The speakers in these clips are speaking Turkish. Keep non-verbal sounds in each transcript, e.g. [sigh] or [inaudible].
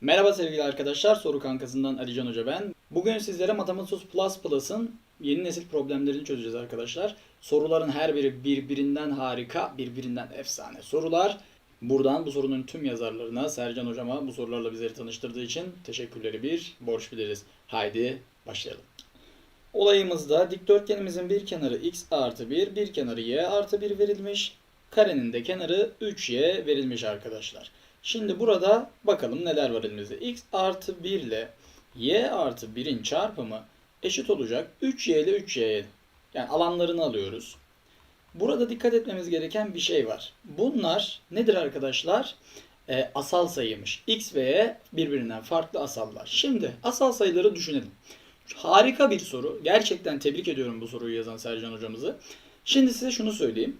Merhaba sevgili arkadaşlar, Soru Kankası'ndan Alican Hoca ben. Bugün sizlere Matematik Plus Plus'ın yeni nesil problemlerini çözeceğiz arkadaşlar. Soruların her biri birbirinden harika, birbirinden efsane sorular. Buradan bu sorunun tüm yazarlarına, Sercan Hocama bu sorularla bizleri tanıştırdığı için teşekkürleri bir borç biliriz. Haydi başlayalım. Olayımızda dikdörtgenimizin bir kenarı x artı 1, bir kenarı y artı 1 verilmiş. Karenin de kenarı 3y verilmiş arkadaşlar. Şimdi burada bakalım neler var elimizde. x artı 1 ile y artı 1'in çarpımı eşit olacak 3y ile 3y. Yani alanlarını alıyoruz. Burada dikkat etmemiz gereken bir şey var. Bunlar nedir arkadaşlar? Ee, asal sayıymış. x ve y birbirinden farklı asallar. Şimdi asal sayıları düşünelim. Harika bir soru. Gerçekten tebrik ediyorum bu soruyu yazan Sercan hocamızı. Şimdi size şunu söyleyeyim.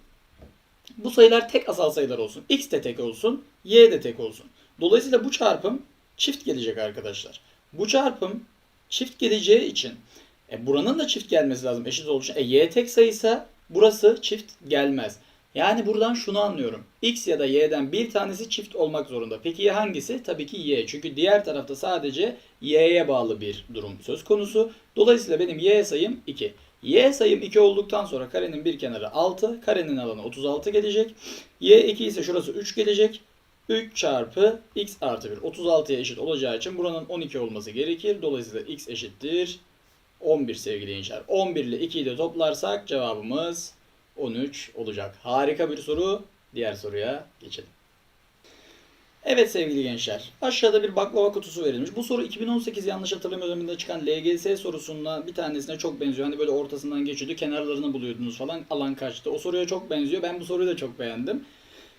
Bu sayılar tek asal sayılar olsun. X de tek olsun, Y de tek olsun. Dolayısıyla bu çarpım çift gelecek arkadaşlar. Bu çarpım çift geleceği için e, buranın da çift gelmesi lazım eşit olduğu için. E, Y tek sayıysa burası çift gelmez. Yani buradan şunu anlıyorum. X ya da Y'den bir tanesi çift olmak zorunda. Peki ya hangisi? Tabii ki Y. Çünkü diğer tarafta sadece Y'ye bağlı bir durum söz konusu. Dolayısıyla benim Y sayım 2. Y sayım 2 olduktan sonra karenin bir kenarı 6. Karenin alanı 36 gelecek. Y 2 ise şurası 3 gelecek. 3 çarpı x artı 1. 36'ya eşit olacağı için buranın 12 olması gerekir. Dolayısıyla x eşittir 11 sevgili gençler. 11 ile 2'yi de toplarsak cevabımız 13 olacak. Harika bir soru. Diğer soruya geçelim. Evet sevgili gençler. Aşağıda bir baklava kutusu verilmiş. Bu soru 2018 yanlış hatırlamıyorsam yılında çıkan LGS sorusundan bir tanesine çok benziyor. Hani böyle ortasından geçiyordu. Kenarlarını buluyordunuz falan. Alan kaçtı. O soruya çok benziyor. Ben bu soruyu da çok beğendim.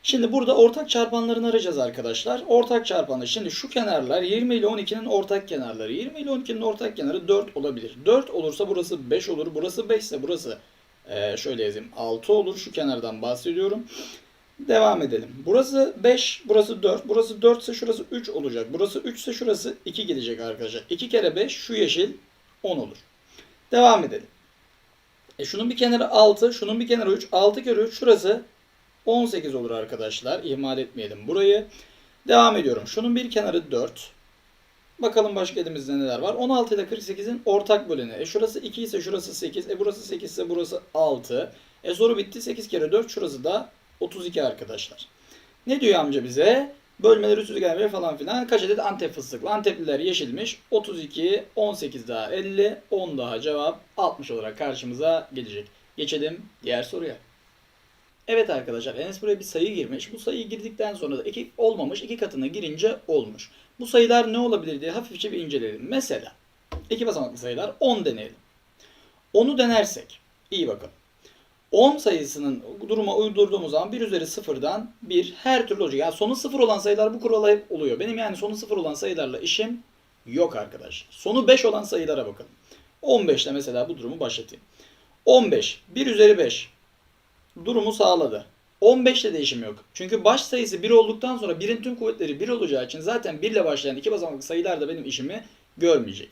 Şimdi burada ortak çarpanlarını arayacağız arkadaşlar. Ortak çarpanı. Şimdi şu kenarlar 20 ile 12'nin ortak kenarları. 20 ile 12'nin ortak kenarı 4 olabilir. 4 olursa burası 5 olur. Burası 5 ise burası ee, şöyle yazayım 6 olur. Şu kenardan bahsediyorum. Devam edelim. Burası 5, burası 4. Burası 4 ise şurası 3 olacak. Burası 3 ise şurası 2 gelecek arkadaşlar. 2 kere 5 şu yeşil 10 olur. Devam edelim. E şunun bir kenarı 6, şunun bir kenarı 3. 6 kere 3 şurası 18 olur arkadaşlar. İhmal etmeyelim burayı. Devam ediyorum. Şunun bir kenarı 4. Bakalım başka elimizde neler var. 16 ile 48'in ortak böleni. E şurası 2 ise şurası 8. E burası 8 ise burası 6. E soru bitti. 8 kere 4 şurası da 32 arkadaşlar. Ne diyor amca bize? Bölmeleri üst falan filan. Kaç adet Antep fıstıklı? Antepliler yeşilmiş. 32, 18 daha 50, 10 daha cevap 60 olarak karşımıza gelecek. Geçelim diğer soruya. Evet arkadaşlar Enes buraya bir sayı girmiş. Bu sayıyı girdikten sonra da iki olmamış. iki katına girince olmuş. Bu sayılar ne olabilir diye hafifçe bir inceleyelim. Mesela iki basamaklı sayılar 10 deneyelim. 10'u denersek iyi bakalım. 10 sayısının duruma uydurduğumuz zaman 1 üzeri 0'dan 1 her türlü olacak. Yani sonu 0 olan sayılar bu kurala hep oluyor. Benim yani sonu 0 olan sayılarla işim yok arkadaş. Sonu 5 olan sayılara bakalım. 15 ile mesela bu durumu başlatayım. 15 1 üzeri 5 durumu sağladı. 15 ile değişim yok. Çünkü baş sayısı 1 olduktan sonra 1'in tüm kuvvetleri 1 olacağı için zaten 1 ile başlayan iki basamaklı sayılar da benim işimi görmeyecek.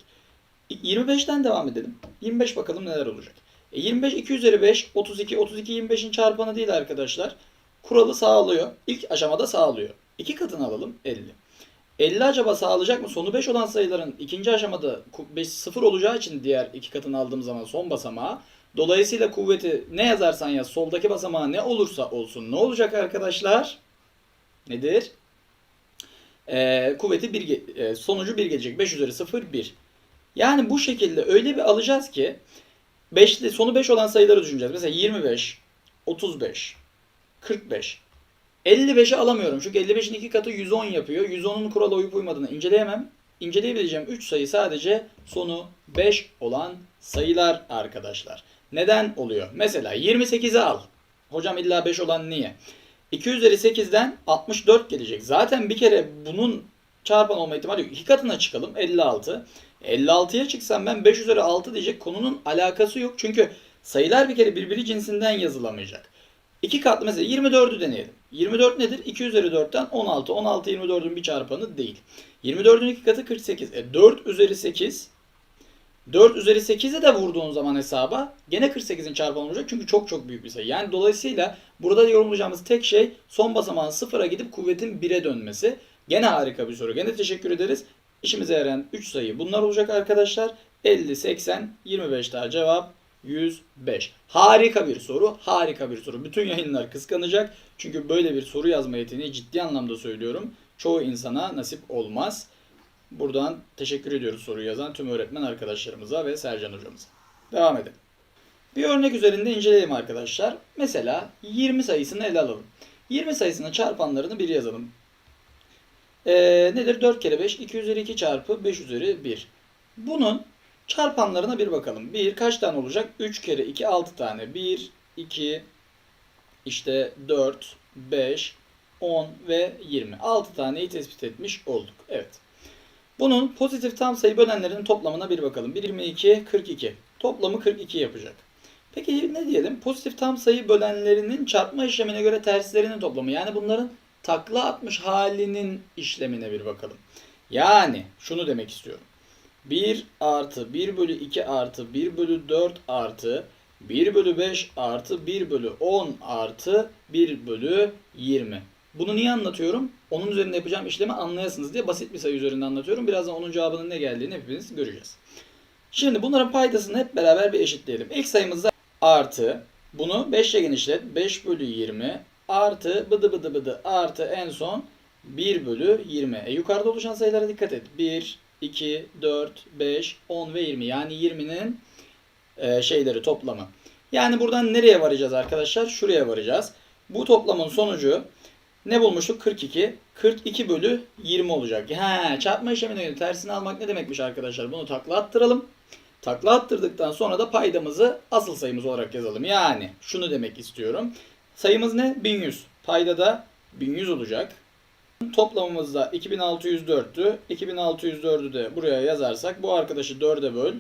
25'ten devam edelim. 25 bakalım neler olacak. E 25 2 üzeri 5 32 32 25'in çarpanı değil arkadaşlar. Kuralı sağlıyor. İlk aşamada sağlıyor. İki katını alalım 50. 50 acaba sağlayacak mı? Sonu 5 olan sayıların ikinci aşamada 5 0 olacağı için diğer iki katını aldığım zaman son basamağa Dolayısıyla kuvveti ne yazarsan yaz soldaki basamağı ne olursa olsun ne olacak arkadaşlar? Nedir? Ee, kuvveti bir, e, sonucu 1 gelecek. 5 üzeri 0 1. Yani bu şekilde öyle bir alacağız ki 5'li sonu 5 olan sayıları düşüneceğiz. Mesela 25, 35, 45. 55'i alamıyorum. Çünkü 55'in iki katı 110 yapıyor. 110'un kurala uyup uymadığını inceleyemem. İnceleyebileceğim 3 sayı sadece sonu 5 olan sayılar arkadaşlar. Neden oluyor? Mesela 28'i al. Hocam illa 5 olan niye? 2 üzeri 8'den 64 gelecek. Zaten bir kere bunun çarpan olma ihtimali yok. İki katına çıkalım 56. 56'ya çıksam ben 5 üzeri 6 diyecek konunun alakası yok. Çünkü sayılar bir kere birbiri cinsinden yazılamayacak. İki katlı mesela 24'ü deneyelim. 24 nedir? 2 üzeri 4'ten 16. 16 24'ün bir çarpanı değil. 24'ün iki katı 48. E 4 üzeri 8 4 üzeri 8'e de vurduğun zaman hesaba gene 48'in çarpanı olacak. Çünkü çok çok büyük bir sayı. Yani dolayısıyla burada yorumlayacağımız tek şey son basamağın sıfıra gidip kuvvetin 1'e dönmesi. Gene harika bir soru. Gene teşekkür ederiz. İşimize yarayan 3 sayı bunlar olacak arkadaşlar. 50, 80, 25 daha cevap 105. Harika bir soru. Harika bir soru. Bütün yayınlar kıskanacak. Çünkü böyle bir soru yazma yeteneği ciddi anlamda söylüyorum. Çoğu insana nasip olmaz. Buradan teşekkür ediyoruz soruyu yazan tüm öğretmen arkadaşlarımıza ve Sercan hocamıza. Devam edelim. Bir örnek üzerinde inceleyelim arkadaşlar. Mesela 20 sayısını ele alalım. 20 sayısının çarpanlarını bir yazalım. Ee, nedir? 4 kere 5, 2 üzeri 2 çarpı 5 üzeri 1. Bunun çarpanlarına bir bakalım. 1 kaç tane olacak? 3 kere 2, 6 tane. 1, 2, işte 4, 5, 10 ve 20. 6 taneyi tespit etmiş olduk. Evet. Bunun pozitif tam sayı bölenlerinin toplamına bir bakalım. 1, 22, 42. Toplamı 42 yapacak. Peki ne diyelim? Pozitif tam sayı bölenlerinin çarpma işlemine göre terslerinin toplamı. Yani bunların takla atmış halinin işlemine bir bakalım. Yani şunu demek istiyorum. 1 artı 1 bölü 2 artı 1 bölü 4 artı 1 bölü 5 artı 1 bölü 10 artı 1 bölü 20. Bunu niye anlatıyorum? Onun üzerinde yapacağım işlemi anlayasınız diye basit bir sayı üzerinde anlatıyorum. Birazdan onun cevabının ne geldiğini hepimiz göreceğiz. Şimdi bunların paydasını hep beraber bir eşitleyelim. İlk sayımızda artı bunu 5 ile genişlet 5 bölü 20 artı bıdı bıdı bıdı artı en son 1 bölü 20. E, yukarıda oluşan sayılara dikkat et. 1, 2, 4, 5, 10 ve 20. Yani 20'nin e, şeyleri toplamı. Yani buradan nereye varacağız arkadaşlar? Şuraya varacağız. Bu toplamın sonucu ne bulmuştuk? 42. 42 bölü 20 olacak. He, çarpma işlemine göre tersini almak ne demekmiş arkadaşlar? Bunu takla attıralım. Takla attırdıktan sonra da paydamızı asıl sayımız olarak yazalım. Yani şunu demek istiyorum. Sayımız ne? 1100. Payda da 1100 olacak. Toplamımız da 2604'tü. 2604'ü de buraya yazarsak bu arkadaşı 4'e böl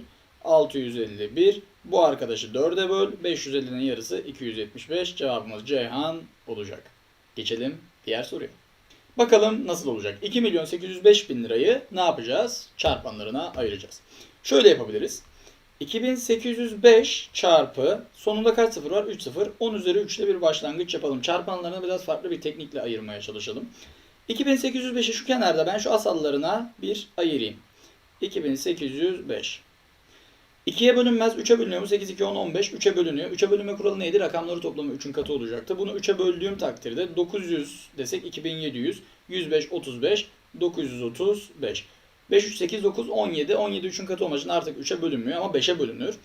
651. Bu arkadaşı 4'e böl 550'nin yarısı 275. Cevabımız Ceyhan olacak. Geçelim diğer soruya. Bakalım nasıl olacak? 2 milyon 805 bin lirayı ne yapacağız? Çarpanlarına ayıracağız. Şöyle yapabiliriz. 2805 çarpı sonunda kaç sıfır var? 3 sıfır. 10 üzeri 3 ile bir başlangıç yapalım. Çarpanlarını biraz farklı bir teknikle ayırmaya çalışalım. 2805'i şu kenarda ben şu asallarına bir ayırayım. 2805. 2'ye bölünmez. 3'e bölünüyor mu? 8, 2, 10, 15. 3'e bölünüyor. 3'e bölünme kuralı neydi? Rakamları toplamı 3'ün katı olacaktı. Bunu 3'e böldüğüm takdirde 900 desek 2700, 105, 35, 935. 5, 3, 8, 9, 17. 17 3'ün katı olmak için artık 3'e bölünmüyor ama 5'e bölünür.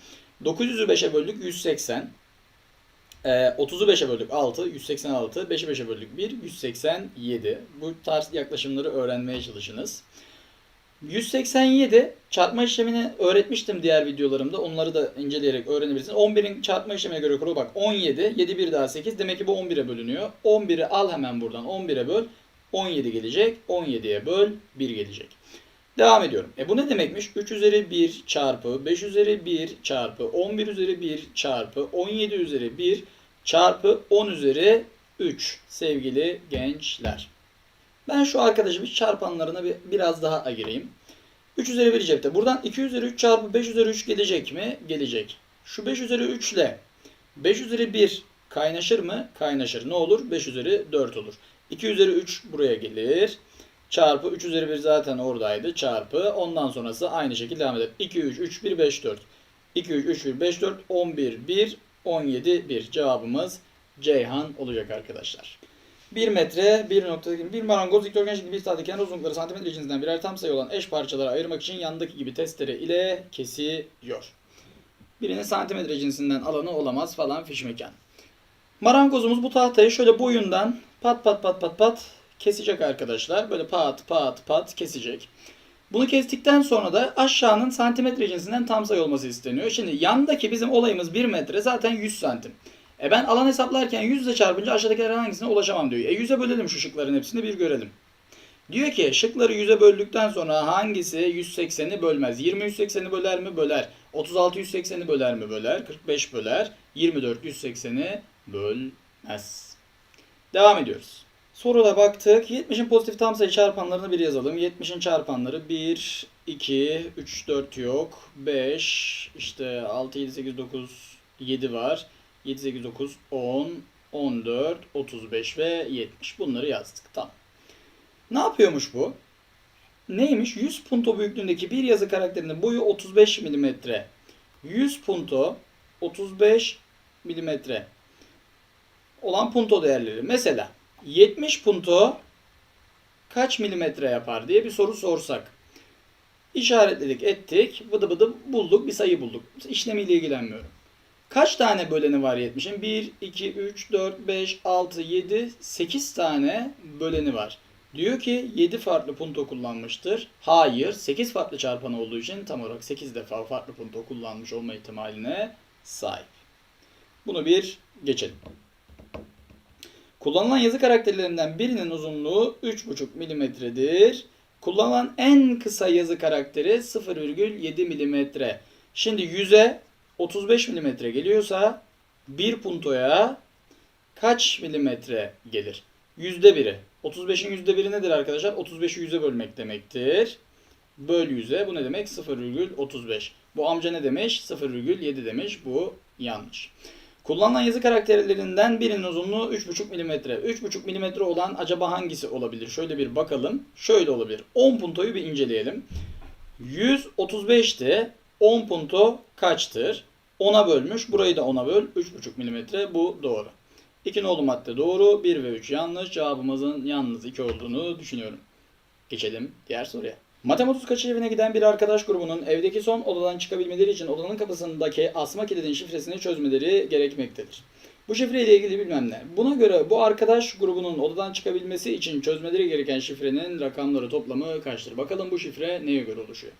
900'ü 5'e böldük 180. Ee, 30'u 5'e böldük 6, 186. 5'i 5'e böldük 1, 187. Bu tarz yaklaşımları öğrenmeye çalışınız. 187 çarpma işlemini öğretmiştim diğer videolarımda. Onları da inceleyerek öğrenebilirsiniz. 11'in çarpma işlemine göre kuru bak 17, 7 bir daha 8. Demek ki bu 11'e bölünüyor. 11'i al hemen buradan 11'e böl. 17 gelecek. 17'ye böl 1 gelecek. Devam ediyorum. E bu ne demekmiş? 3 üzeri 1 çarpı 5 üzeri 1 çarpı 11 üzeri 1 çarpı 17 üzeri 1 çarpı 10 üzeri 3 sevgili gençler. Ben şu arkadaşı bir çarpanlarına bir, biraz daha ayırayım. 3 üzeri 1 cepte. Buradan 2 üzeri 3 çarpı 5 üzeri 3 gelecek mi? Gelecek. Şu 5 üzeri 3 ile 5 üzeri 1 kaynaşır mı? Kaynaşır. Ne olur? 5 üzeri 4 olur. 2 üzeri 3 buraya gelir. Çarpı 3 üzeri 1 zaten oradaydı. Çarpı ondan sonrası aynı şekilde devam eder. 2, 3, 3, 1, 5, 4. 2, 3, 3, 1, 5, 4, 11, 1, 17, 1. Cevabımız Ceyhan olacak arkadaşlar. 1 metre, 1.2, bir marangoz dikdörtgen şeklinde bir saatlik kenar uzunlukları santimetre cinsinden birer tam sayı olan eş parçalara ayırmak için yandaki gibi testere ile kesiyor. Birinin santimetre cinsinden alanı olamaz falan fişmekan. Marangozumuz bu tahtayı şöyle boyundan pat pat pat pat pat kesecek arkadaşlar. Böyle pat pat pat kesecek. Bunu kestikten sonra da aşağının santimetre cinsinden tam sayı olması isteniyor. Şimdi yandaki bizim olayımız 1 metre zaten 100 santim. E ben alan hesaplarken 100 ile çarpınca aşağıdakiler hangisine ulaşamam diyor. E 100'e bölelim şu şıkların hepsini bir görelim. Diyor ki şıkları 100'e böldükten sonra hangisi 180'i bölmez? 20 180'i böler mi? Böler. 36 180'i böler mi? Böler. 45 böler. 24 180'i bölmez. Devam ediyoruz. Soruda baktık. 70'in pozitif tam sayı çarpanlarını bir yazalım. 70'in çarpanları 1, 2, 3, 4 yok. 5, işte 6, 7, 8, 9, 7 var. 7, 8, 9, 10, 14, 35 ve 70. Bunları yazdık. Tamam. Ne yapıyormuş bu? Neymiş? 100 punto büyüklüğündeki bir yazı karakterinin boyu 35 mm. 100 punto 35 mm olan punto değerleri. Mesela 70 punto kaç milimetre yapar diye bir soru sorsak. İşaretledik ettik. Vıdı vıdı bulduk. Bir sayı bulduk. İşlemiyle ilgilenmiyorum. Kaç tane böleni var 70'in? 1, 2, 3, 4, 5, 6, 7, 8 tane böleni var. Diyor ki 7 farklı punto kullanmıştır. Hayır. 8 farklı çarpanı olduğu için tam olarak 8 defa farklı punto kullanmış olma ihtimaline sahip. Bunu bir geçelim. Kullanılan yazı karakterlerinden birinin uzunluğu 3,5 milimetredir. Kullanılan en kısa yazı karakteri 0,7 milimetre. Şimdi 100'e 35 milimetre geliyorsa bir puntoya kaç milimetre gelir? Yüzde biri. 35'in yüzde biri nedir arkadaşlar? 35'i 100'e bölmek demektir. Böl 100'e bu ne demek? 0,35. Bu amca ne demiş? 0,7 demiş. Bu yanlış. Kullanılan yazı karakterlerinden birinin uzunluğu 3,5 mm. 3,5 mm olan acaba hangisi olabilir? Şöyle bir bakalım. Şöyle olabilir. 10 puntoyu bir inceleyelim. 135'ti. 10 punto kaçtır? 10'a bölmüş. Burayı da 10'a böl. 3,5 mm. Bu doğru. 2 nolu madde doğru. 1 ve 3 yanlış. Cevabımızın yalnız 2 olduğunu düşünüyorum. Geçelim diğer soruya. Matematik kaçış evine giden bir arkadaş grubunun evdeki son odadan çıkabilmeleri için odanın kapısındaki asma kilidin şifresini çözmeleri gerekmektedir. Bu şifreyle ilgili bilmem ne. Buna göre bu arkadaş grubunun odadan çıkabilmesi için çözmeleri gereken şifrenin rakamları toplamı kaçtır? Bakalım bu şifre neye göre oluşuyor?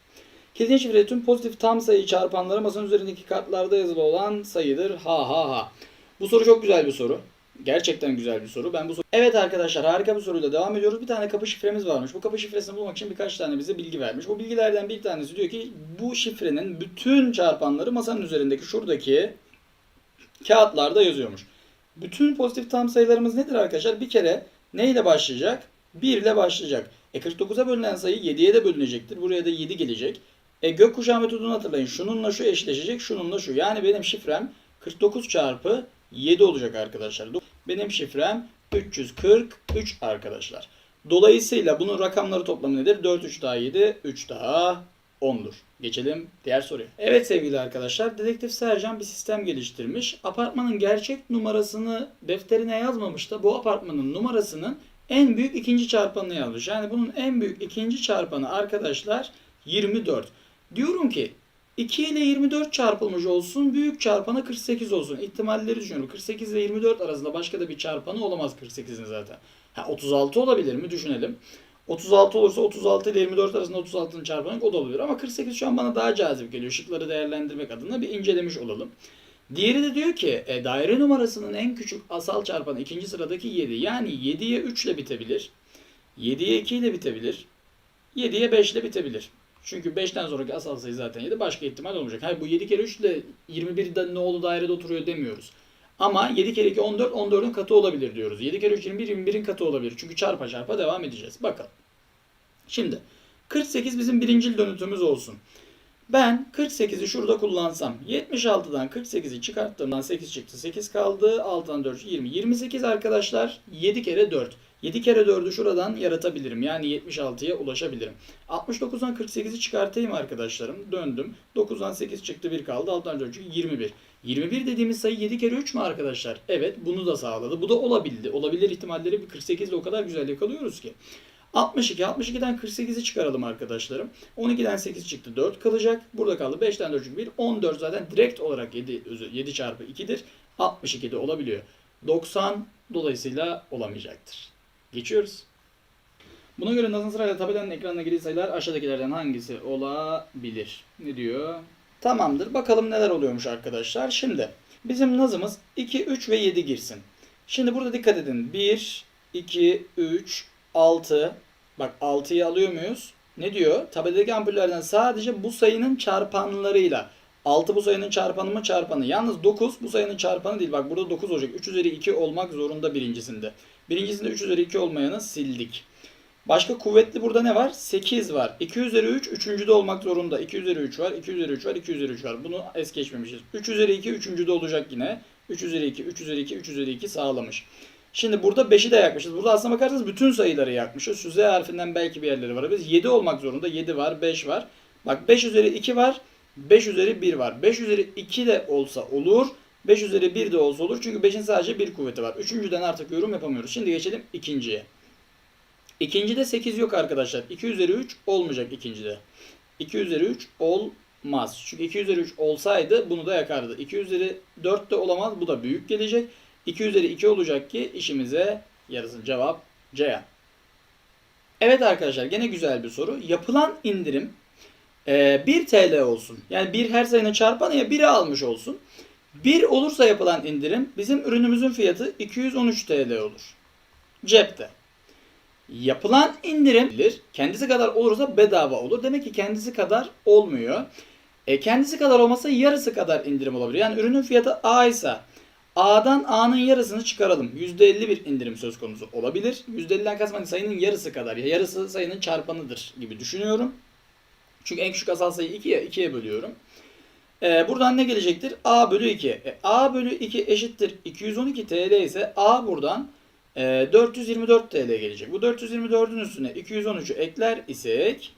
Kilidin şifre tüm pozitif tam sayı çarpanları masanın üzerindeki kartlarda yazılı olan sayıdır. Ha ha ha. Bu soru çok güzel bir soru. Gerçekten güzel bir soru. Ben bu soru... Evet arkadaşlar harika bir soruyla devam ediyoruz. Bir tane kapı şifremiz varmış. Bu kapı şifresini bulmak için birkaç tane bize bilgi vermiş. Bu bilgilerden bir tanesi diyor ki bu şifrenin bütün çarpanları masanın üzerindeki şuradaki kağıtlarda yazıyormuş. Bütün pozitif tam sayılarımız nedir arkadaşlar? Bir kere neyle başlayacak? 1 ile başlayacak. E 49'a bölünen sayı 7'ye de bölünecektir. Buraya da 7 gelecek. E gökkuşağı metodunu hatırlayın. Şununla şu eşleşecek, şununla şu. Yani benim şifrem 49 çarpı 7 olacak arkadaşlar. Benim şifrem 343 arkadaşlar. Dolayısıyla bunun rakamları toplamı nedir? 4, 3 daha 7, 3 daha 10'dur. Geçelim diğer soruya. Evet sevgili arkadaşlar, dedektif Sercan bir sistem geliştirmiş. Apartmanın gerçek numarasını defterine yazmamış da bu apartmanın numarasının en büyük ikinci çarpanını yazmış. Yani bunun en büyük ikinci çarpanı arkadaşlar 24. Diyorum ki 2 ile 24 çarpılmış olsun. Büyük çarpanı 48 olsun. İhtimalleri düşünüyorum. 48 ile 24 arasında başka da bir çarpanı olamaz 48'in zaten. Ha, 36 olabilir mi? Düşünelim. 36 olursa 36 ile 24 arasında 36'nın çarpanı o da olabilir. Ama 48 şu an bana daha cazip geliyor. Şıkları değerlendirmek adına bir incelemiş olalım. Diğeri de diyor ki e, daire numarasının en küçük asal çarpanı ikinci sıradaki 7. Yani 7'ye 3 ile bitebilir. 7'ye 2 ile bitebilir. 7'ye 5 ile bitebilir. Çünkü 5'ten sonraki asal sayı zaten 7. Başka ihtimal olmayacak. Hayır bu 7 kere 3 ile 21'de ne oldu dairede oturuyor demiyoruz. Ama 7 kere 2 14, 14'ün katı olabilir diyoruz. 7 kere 3 21, 21'in katı olabilir. Çünkü çarpa çarpa devam edeceğiz. Bakalım. Şimdi 48 bizim birincil dönütümüz olsun. Ben 48'i şurada kullansam 76'dan 48'i çıkarttığımdan 8 çıktı. 8 kaldı. 6'dan 4 20. 28 arkadaşlar 7 kere 4. 7 kere 4'ü şuradan yaratabilirim. Yani 76'ya ulaşabilirim. 69'dan 48'i çıkartayım arkadaşlarım. Döndüm. 9'dan 8 çıktı 1 kaldı. 6'dan 4 çıktı 21. 21 dediğimiz sayı 7 kere 3 mü arkadaşlar? Evet bunu da sağladı. Bu da olabildi. Olabilir ihtimalleri 48 ile o kadar güzel yakalıyoruz ki. 62. 62'den 48'i çıkaralım arkadaşlarım. 12'den 8 çıktı 4 kalacak. Burada kaldı 5'ten 4 çünkü 1. 14 zaten direkt olarak 7, 7 çarpı 2'dir. 62 de olabiliyor. 90 dolayısıyla olamayacaktır. Geçiyoruz. Buna göre nazım sırayla tabelanın ekranına girdiği sayılar aşağıdakilerden hangisi olabilir? Ne diyor? Tamamdır. Bakalım neler oluyormuş arkadaşlar. Şimdi bizim nazımız 2, 3 ve 7 girsin. Şimdi burada dikkat edin. 1, 2, 3, 6. Bak 6'yı alıyor muyuz? Ne diyor? Tabeladaki ampullerden sadece bu sayının çarpanlarıyla 6 bu sayının çarpanı mı çarpanı. Yalnız 9 bu sayının çarpanı değil. Bak burada 9 olacak. 3 üzeri 2 olmak zorunda birincisinde. Birincisinde 3 üzeri 2 olmayanı sildik. Başka kuvvetli burada ne var? 8 var. 2 üzeri 3 üçüncüde olmak zorunda. 2 üzeri 3 var. 2 üzeri 3 var. 2 üzeri 3 var. Bunu es geçmemişiz. 3 üzeri 2 üçüncüde olacak yine. 3 üzeri 2, 3 üzeri 2, 3 üzeri 2 sağlamış. Şimdi burada 5'i de yakmışız. Burada aslına bakarsanız bütün sayıları yakmışız. Şu Z harfinden belki bir yerleri var. Biz 7 olmak zorunda. 7 var, 5 var. Bak 5 üzeri 2 var. 5 üzeri 1 var. 5 üzeri 2 de olsa olur. 5 üzeri 1 de olsa olur. Çünkü 5'in sadece bir kuvveti var. Üçüncüden artık yorum yapamıyoruz. Şimdi geçelim ikinciye. İkincide 8 yok arkadaşlar. 2 üzeri 3 olmayacak ikincide. 2 üzeri 3 olmaz. Çünkü 2 üzeri 3 olsaydı bunu da yakardı. 2 üzeri 4 de olamaz. Bu da büyük gelecek. 2 üzeri 2 olacak ki işimize yarasın. Cevap C. Evet arkadaşlar gene güzel bir soru. Yapılan indirim e, 1 TL olsun. Yani 1 her sayının çarpanı ya 1'i almış olsun. 1 olursa yapılan indirim bizim ürünümüzün fiyatı 213 TL olur. Cepte. Yapılan indirim kendisi kadar olursa bedava olur. Demek ki kendisi kadar olmuyor. E, kendisi kadar olmasa yarısı kadar indirim olabilir. Yani ürünün fiyatı A ise A'dan A'nın yarısını çıkaralım. %50 bir indirim söz konusu olabilir. %50'den kastım hani sayının yarısı kadar. Ya yarısı sayının çarpanıdır gibi düşünüyorum. Çünkü en küçük asal sayı 2 ya 2'ye bölüyorum. Ee, buradan ne gelecektir? A bölü 2. E, A bölü 2 eşittir 212 TL ise A buradan e, 424 TL gelecek. Bu 424'ün üstüne 213'ü ekler isek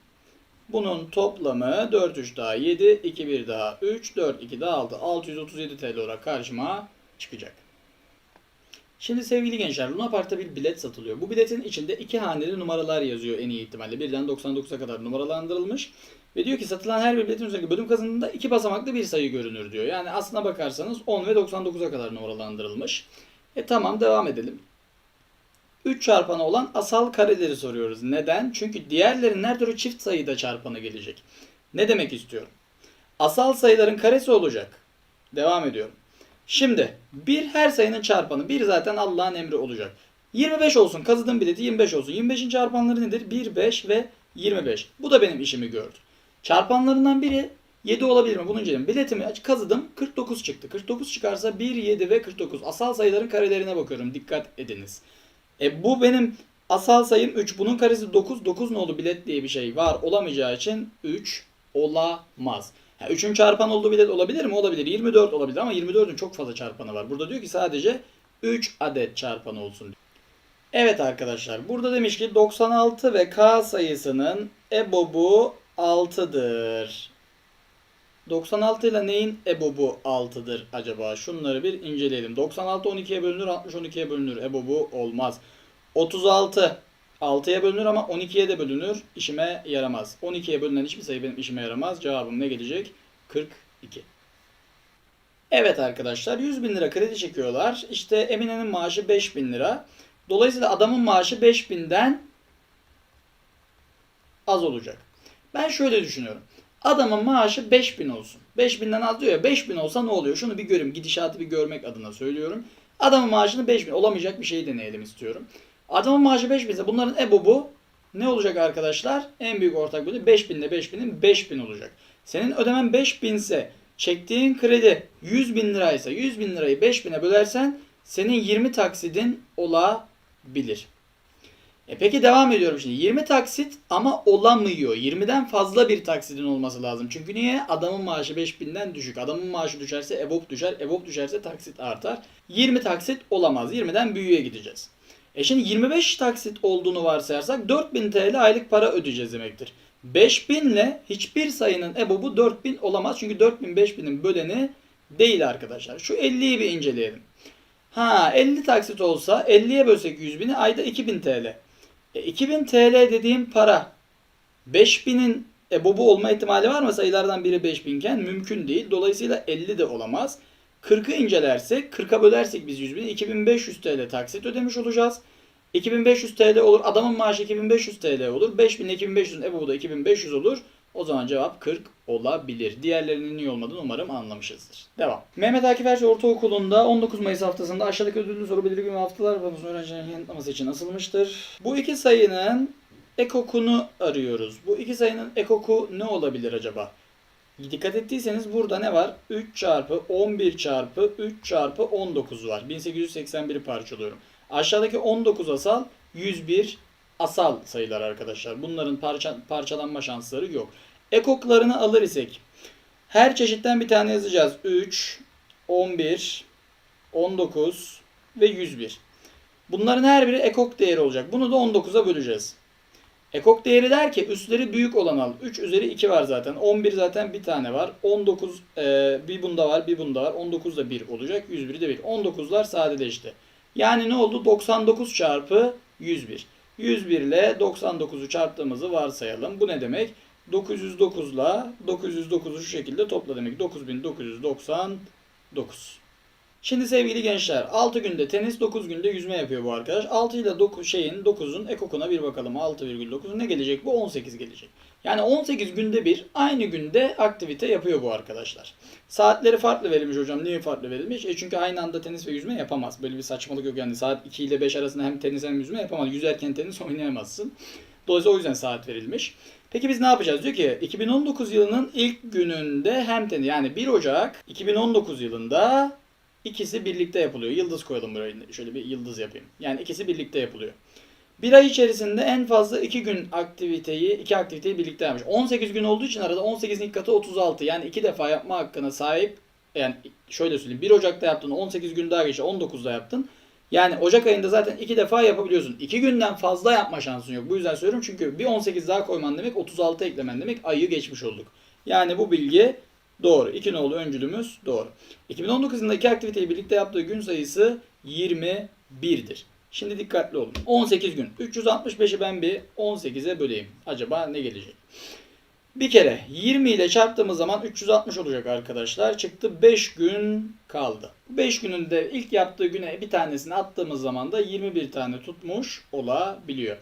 bunun toplamı 4 3 daha 7, 2 1 daha 3, 4 2 daha 6, 637 TL olarak karşıma çıkacak. Şimdi sevgili gençler Luna Park'ta bir bilet satılıyor. Bu biletin içinde iki haneli numaralar yazıyor en iyi ihtimalle. Birden 99'a kadar numaralandırılmış. Ve diyor ki satılan her bir biletin üzerindeki bölüm kazanında iki basamaklı bir sayı görünür diyor. Yani aslına bakarsanız 10 ve 99'a kadar numaralandırılmış. E tamam devam edelim. 3 çarpanı olan asal kareleri soruyoruz. Neden? Çünkü diğerlerinin her türlü çift sayıda çarpanı gelecek. Ne demek istiyorum? Asal sayıların karesi olacak. Devam ediyorum. Şimdi bir her sayının çarpanı. Bir zaten Allah'ın emri olacak. 25 olsun. Kazıdığım bileti 25 olsun. 25'in çarpanları nedir? 1, 5 ve 25. Bu da benim işimi gördü. Çarpanlarından biri 7 olabilir mi? Bunun için biletimi aç- kazıdım. 49 çıktı. 49 çıkarsa 1, 7 ve 49. Asal sayıların karelerine bakıyorum. Dikkat ediniz. E bu benim asal sayım 3. Bunun karesi 9. 9 ne oldu bilet diye bir şey var. Olamayacağı için 3 olamaz. Yani 3'ün çarpan olduğu bilet olabilir mi? Olabilir. 24 olabilir ama 24'ün çok fazla çarpanı var. Burada diyor ki sadece 3 adet çarpanı olsun. Evet arkadaşlar burada demiş ki 96 ve K sayısının EBOB'u 6'dır. 96 ile neyin EBOB'u 6'dır acaba? Şunları bir inceleyelim. 96 12'ye bölünür, 60 12'ye bölünür. EBOB'u olmaz. 36 6'ya bölünür ama 12'ye de bölünür. İşime yaramaz. 12'ye bölünen hiçbir sayı benim işime yaramaz. Cevabım ne gelecek? 42. Evet arkadaşlar 100 bin lira kredi çekiyorlar. İşte Emine'nin maaşı 5 bin lira. Dolayısıyla adamın maaşı 5000'den az olacak. Ben şöyle düşünüyorum. Adamın maaşı 5000 olsun. 5000'den az diyor ya 5000 olsa ne oluyor? Şunu bir göreyim. Gidişatı bir görmek adına söylüyorum. Adamın maaşını 5000 olamayacak bir şey deneyelim istiyorum. Adamın maaşı 5000 ise bunların EBOB'u ne olacak arkadaşlar? En büyük ortak bölü 5000 ile 5000'in 5000 olacak. Senin ödemen 5000 ise çektiğin kredi 100 bin liraysa 100 bin lirayı 5000'e bölersen senin 20 taksidin olabilir. E peki devam ediyorum şimdi. 20 taksit ama olamıyor. 20'den fazla bir taksidin olması lazım. Çünkü niye? Adamın maaşı 5000'den düşük. Adamın maaşı düşerse EBOB düşer. EBOB düşerse taksit artar. 20 taksit olamaz. 20'den büyüğe gideceğiz. E şimdi 25 taksit olduğunu varsayarsak 4000 TL aylık para ödeyeceğiz demektir. 5000 ile hiçbir sayının EBOB'u 4000 olamaz. Çünkü 4000 5000'in böleni değil arkadaşlar. Şu 50'yi bir inceleyelim. Ha 50 taksit olsa 50'ye bölsek 100 bini ayda 2000 TL. E, 2000 TL dediğim para 5000'in EBOB'u olma ihtimali var mı? Sayılardan biri 5000 iken mümkün değil. Dolayısıyla 50 de olamaz. 40'ı incelersek 40'a bölersek biz 100 bin 2500 TL taksit ödemiş olacağız. 2500 TL olur. Adamın maaşı 2500 TL olur. 5000 ile 2500'ün EBOB'u da 2500 olur. O zaman cevap 40 olabilir. Diğerlerinin iyi olmadığını umarım anlamışızdır. Devam. Mehmet Akif Ersoy Ortaokulu'nda 19 Mayıs haftasında aşağıdaki ödüllü soru belirgin haftalar konusunu öğrencilerin yanıtlaması için asılmıştır. Bu iki sayının ekokunu arıyoruz. Bu iki sayının ekoku ne olabilir acaba? Dikkat ettiyseniz burada ne var? 3 çarpı 11 çarpı 3 çarpı 19 var. 1881'i parçalıyorum. Aşağıdaki 19 asal 101 asal sayılar arkadaşlar. Bunların parça, parçalanma şansları yok. Ekoklarını alır isek her çeşitten bir tane yazacağız. 3, 11, 19 ve 101. Bunların her biri ekok değeri olacak. Bunu da 19'a böleceğiz. Ekok değeri der ki üstleri büyük olan al. 3 üzeri 2 var zaten. 11 zaten bir tane var. 19 e, bir bunda var bir bunda var. 19 da 1 olacak. 101 de 1. 19'lar sadeleşti. Yani ne oldu? 99 çarpı 101. 101 ile 99'u çarptığımızı varsayalım. Bu ne demek? 909 ile 909'u şu şekilde topla demek. 9999. Şimdi sevgili gençler 6 günde tenis 9 günde yüzme yapıyor bu arkadaş. 6 ile 9 şeyin 9'un ekokuna bir bakalım. 6,9 ne gelecek bu? 18 gelecek. Yani 18 günde bir aynı günde aktivite yapıyor bu arkadaşlar. Saatleri farklı verilmiş hocam. Niye farklı verilmiş? E çünkü aynı anda tenis ve yüzme yapamaz. Böyle bir saçmalık yok yani. Saat 2 ile 5 arasında hem tenis hem yüzme yapamaz. Yüzerken tenis [laughs] oynayamazsın. Dolayısıyla o yüzden saat verilmiş. Peki biz ne yapacağız? Diyor ki 2019 yılının ilk gününde hem tenis yani 1 Ocak 2019 yılında İkisi birlikte yapılıyor. Yıldız koyalım buraya. Şöyle bir yıldız yapayım. Yani ikisi birlikte yapılıyor. Bir ay içerisinde en fazla iki gün aktiviteyi, iki aktiviteyi birlikte yapmış. 18 gün olduğu için arada 18'in ilk katı 36. Yani iki defa yapma hakkına sahip. Yani şöyle söyleyeyim. 1 Ocak'ta yaptın, 18 gün daha geçti, 19'da yaptın. Yani Ocak ayında zaten iki defa yapabiliyorsun. İki günden fazla yapma şansın yok. Bu yüzden söylüyorum çünkü bir 18 daha koyman demek 36 eklemen demek ayı geçmiş olduk. Yani bu bilgi Doğru. İki nolu öncülümüz doğru. 2019 yılında iki aktiviteyi birlikte yaptığı gün sayısı 21'dir. Şimdi dikkatli olun. 18 gün. 365'i ben bir 18'e böleyim. Acaba ne gelecek? Bir kere 20 ile çarptığımız zaman 360 olacak arkadaşlar. Çıktı 5 gün kaldı. 5 gününde ilk yaptığı güne bir tanesini attığımız zaman da 21 tane tutmuş olabiliyor.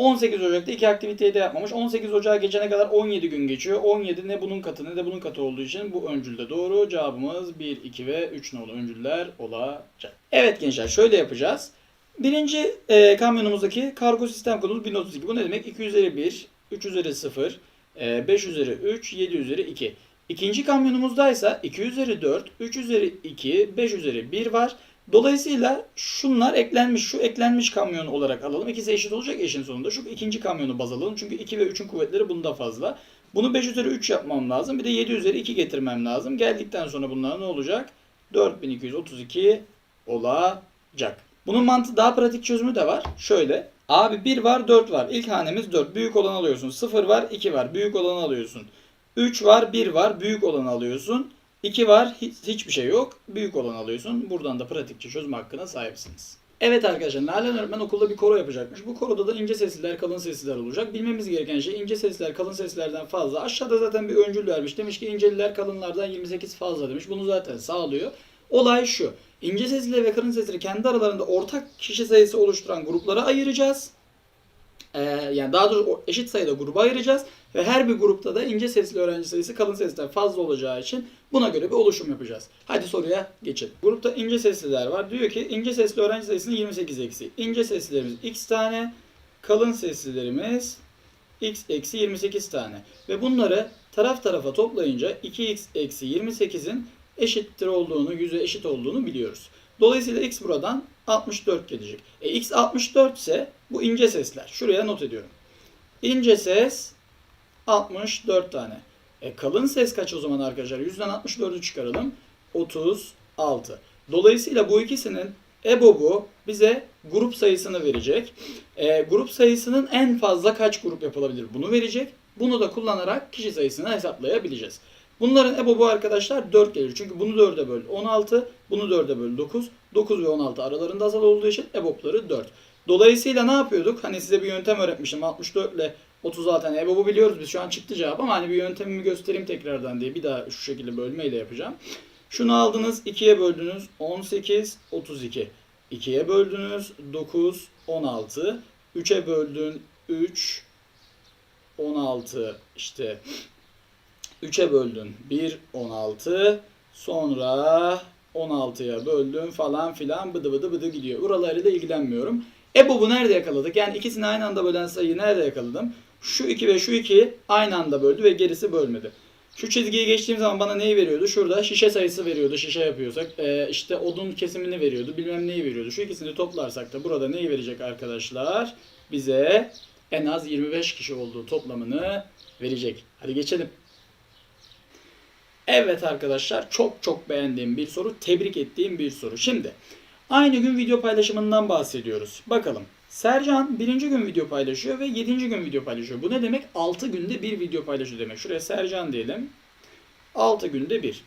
18 Ocak'ta iki aktiviteyi de yapmamış. 18 Ocak'a geçene kadar 17 gün geçiyor. 17 ne bunun katı ne de bunun katı olduğu için bu öncülde doğru. Cevabımız 1, 2 ve 3 nolu öncüller olacak. Evet gençler şöyle yapacağız. Birinci e, kamyonumuzdaki kargo sistem kodumuz 1032. Bu ne demek? 2 üzeri 1, 3 üzeri 0, e, 5 üzeri 3, 7 üzeri 2. İkinci kamyonumuzdaysa 2 üzeri 4, 3 üzeri 2, 5 üzeri 1 var. Dolayısıyla şunlar eklenmiş, şu eklenmiş kamyon olarak alalım. İkisi eşit olacak eşin sonunda. Şu ikinci kamyonu baz alalım. Çünkü 2 ve 3'ün kuvvetleri bunda fazla. Bunu 5 üzeri 3 yapmam lazım. Bir de 7 üzeri 2 getirmem lazım. Geldikten sonra bunlar ne olacak? 4232 olacak. Bunun mantığı daha pratik çözümü de var. Şöyle. Abi 1 var 4 var. İlk hanemiz 4. Büyük olan alıyorsun. 0 var 2 var. Büyük olan alıyorsun. 3 var 1 var. Büyük olan alıyorsun. 2 var hiç, hiçbir şey yok. Büyük olan alıyorsun. Buradan da pratikçe çözme hakkına sahipsiniz. Evet arkadaşlar Nalan öğretmen okulda bir koro yapacakmış. Bu koroda da ince sesliler kalın sesliler olacak. Bilmemiz gereken şey ince sesliler kalın seslerden fazla. Aşağıda zaten bir öncül vermiş. Demiş ki inceliler kalınlardan 28 fazla demiş. Bunu zaten sağlıyor. Olay şu. İnce seslileri ve kalın sesleri kendi aralarında ortak kişi sayısı oluşturan gruplara ayıracağız. Ee, yani daha doğrusu eşit sayıda gruba ayıracağız. Ve her bir grupta da ince sesli öğrenci sayısı kalın sesliden fazla olacağı için buna göre bir oluşum yapacağız. Hadi soruya geçelim. Grupta ince sesliler var. Diyor ki ince sesli öğrenci sayısının 28 eksi. İnce seslilerimiz x tane, kalın seslilerimiz x eksi 28 tane. Ve bunları taraf tarafa toplayınca 2x eksi 28'in eşittir olduğunu, yüze eşit olduğunu biliyoruz. Dolayısıyla x buradan 64 gelecek. E, x 64 ise bu ince sesler. Şuraya not ediyorum. İnce ses 64 tane. E, kalın ses kaç o zaman arkadaşlar? 100'den 64'ü çıkaralım. 36. Dolayısıyla bu ikisinin EBOB'u bize grup sayısını verecek. E, grup sayısının en fazla kaç grup yapılabilir? Bunu verecek. Bunu da kullanarak kişi sayısını hesaplayabileceğiz. Bunların EBOB'u arkadaşlar 4 gelir. Çünkü bunu 4'e böl 16, bunu 4'e böl 9. 9 ve 16 aralarında azal olduğu için EBOB'ları 4. Dolayısıyla ne yapıyorduk? Hani size bir yöntem öğretmiştim. 64 ile 36 tane EBOB'u biliyoruz biz. Şu an çıktı cevap ama hani bir yöntemimi göstereyim tekrardan diye bir daha şu şekilde bölmeyle yapacağım. Şunu aldınız 2'ye böldünüz 18, 32. 2'ye böldünüz 9, 16. 3'e böldün 3, 16 işte 3'e böldün 1, 16. Sonra 16'ya böldün falan filan bıdı bıdı bıdı gidiyor. Buralarıyla ilgilenmiyorum. EBOB'u nerede yakaladık? Yani ikisini aynı anda bölen sayıyı nerede yakaladım? Şu 2 ve şu 2 aynı anda böldü ve gerisi bölmedi. Şu çizgiyi geçtiğim zaman bana neyi veriyordu? Şurada şişe sayısı veriyordu. Şişe yapıyorsak. Ee, işte odun kesimini veriyordu. Bilmem neyi veriyordu. Şu ikisini toplarsak da burada neyi verecek arkadaşlar? Bize en az 25 kişi olduğu toplamını verecek. Hadi geçelim. Evet arkadaşlar çok çok beğendiğim bir soru. Tebrik ettiğim bir soru. Şimdi Aynı gün video paylaşımından bahsediyoruz. Bakalım. Sercan birinci gün video paylaşıyor ve yedinci gün video paylaşıyor. Bu ne demek? 6 günde bir video paylaşıyor demek. Şuraya Sercan diyelim. 6 günde bir.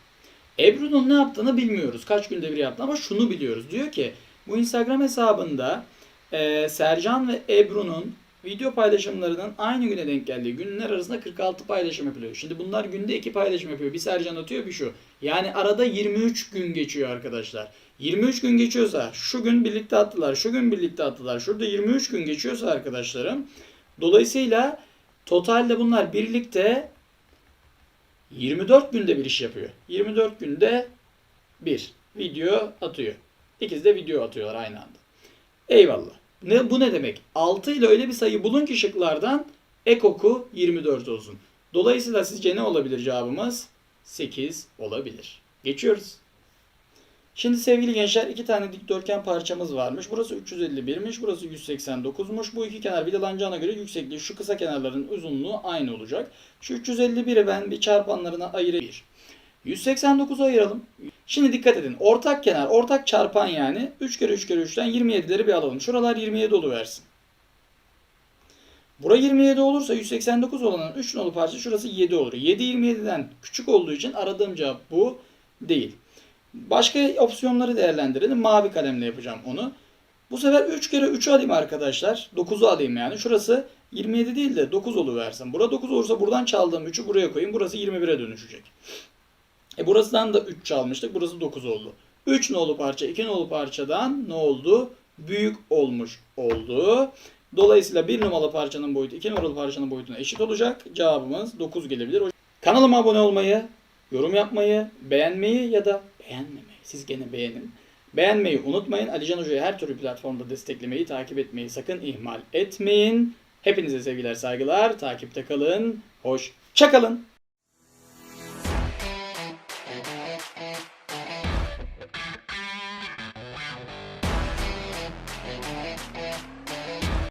Ebru'nun ne yaptığını bilmiyoruz. Kaç günde bir yaptığını ama şunu biliyoruz. Diyor ki bu Instagram hesabında e, Sercan ve Ebru'nun video paylaşımlarının aynı güne denk geldiği günler arasında 46 paylaşım yapılıyor. Şimdi bunlar günde 2 paylaşım yapıyor. Bir Sercan atıyor bir şu. Yani arada 23 gün geçiyor arkadaşlar. 23 gün geçiyorsa şu gün birlikte attılar, şu gün birlikte attılar. Şurada 23 gün geçiyorsa arkadaşlarım. Dolayısıyla totalde bunlar birlikte 24 günde bir iş yapıyor. 24 günde bir video atıyor. İkisi de video atıyorlar aynı anda. Eyvallah. Ne, bu ne demek? 6 ile öyle bir sayı bulun ki şıklardan ek oku 24 olsun. Dolayısıyla sizce ne olabilir cevabımız? 8 olabilir. Geçiyoruz. Şimdi sevgili gençler iki tane dikdörtgen parçamız varmış. Burası 351'miş, burası 189'muş. Bu iki kenar vidalanacağına göre yüksekliği şu kısa kenarların uzunluğu aynı olacak. Şu 351'i ben bir çarpanlarına ayırayım. 189'u ayıralım. Şimdi dikkat edin. Ortak kenar, ortak çarpan yani. 3 kere 3 kere 3'ten 27'leri bir alalım. Şuralar 27 oluversin. Bura 27 olursa 189 olanın 3 nolu parça şurası 7 olur. 7 27'den küçük olduğu için aradığım cevap bu değil. Başka opsiyonları değerlendirelim. Mavi kalemle yapacağım onu. Bu sefer 3 kere 3'ü alayım arkadaşlar. 9'u alayım yani. Şurası 27 değil de 9 oluversin. Bura 9 olursa buradan çaldığım 3'ü buraya koyayım. Burası 21'e dönüşecek. E burasından da 3 çalmıştık. Burası 9 oldu. 3 nolu parça 2 nolu parçadan ne oldu? Büyük olmuş oldu. Dolayısıyla 1 numaralı parçanın boyutu 2 numaralı parçanın boyutuna eşit olacak. Cevabımız 9 gelebilir. Kanalıma abone olmayı, yorum yapmayı, beğenmeyi ya da beğenmemeyi. Siz gene beğenin. Beğenmeyi unutmayın. Alican Hoca'yı her türlü platformda desteklemeyi, takip etmeyi sakın ihmal etmeyin. Hepinize sevgiler, saygılar. Takipte kalın. Hoşça